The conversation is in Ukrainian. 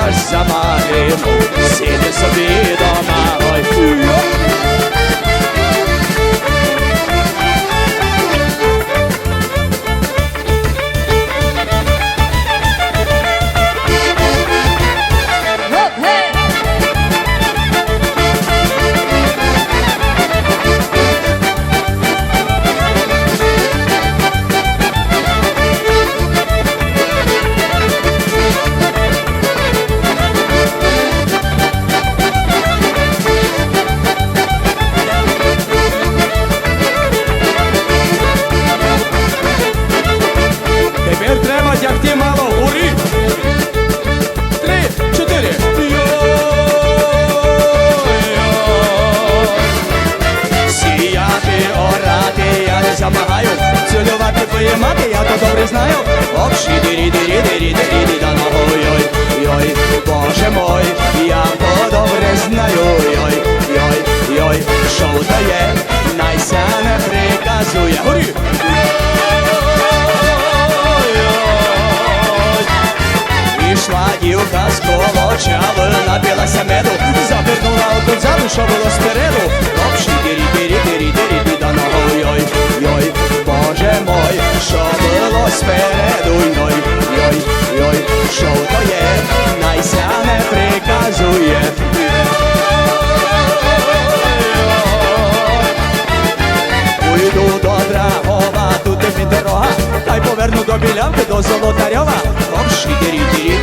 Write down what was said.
Аж заманимо, сіди собі дома, ой, фу. Добре знаю. Ох, шідирі, дирі, дирі, дирі, дирі, да йой, йой, боже мой, я то добре знаю, йой, йой, йой, що то є, найся не приказує. Горі! Ішла дівка з колочави, напілася меду, завернула одну заду, що було спереду. Драгова, тут і мій дорога, та до білянки до Золотарьова. Ом дірі, дірі, дірі,